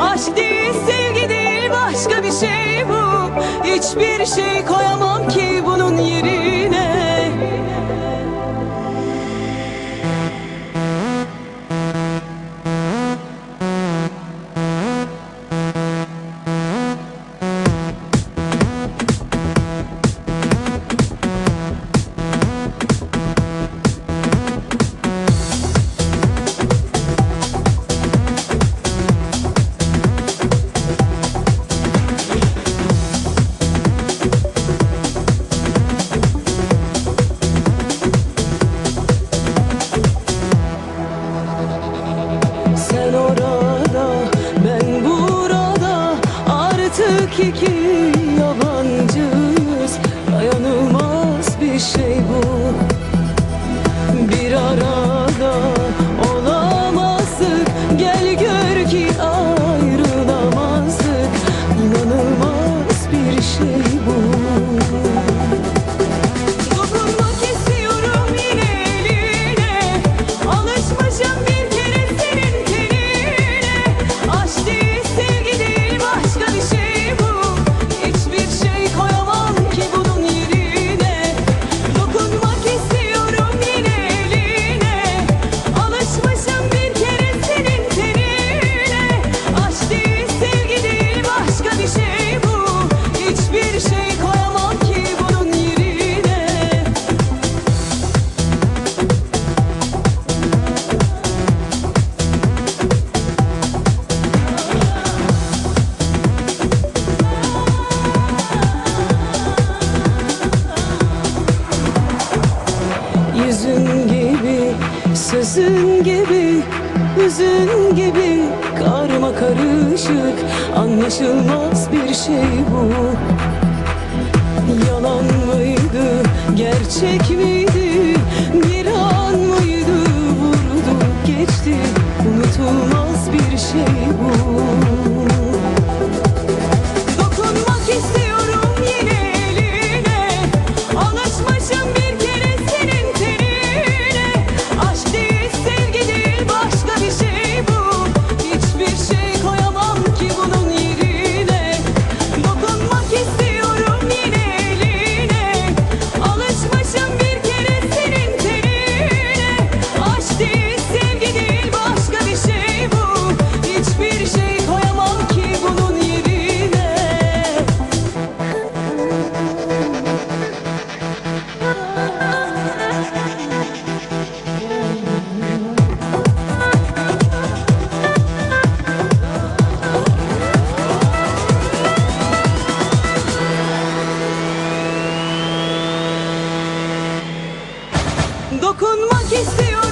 Aşk değil sevgi değil başka bir şey bu. Hiçbir şey koyamam ki bunun yerine iki yabancıyız Dayanılmaz bir şey bu. Bir arada olamazdık. Gel gör ki ayrılamazdık. İnanılmaz bir şey sözün gibi, hüzün gibi. Karma karışık, anlaşılmaz bir şey bu. Yalan mıydı, gerçek miydi? Bir an mıydı, vurdu geçti. Unutulmaz bir şey bu yaşamak.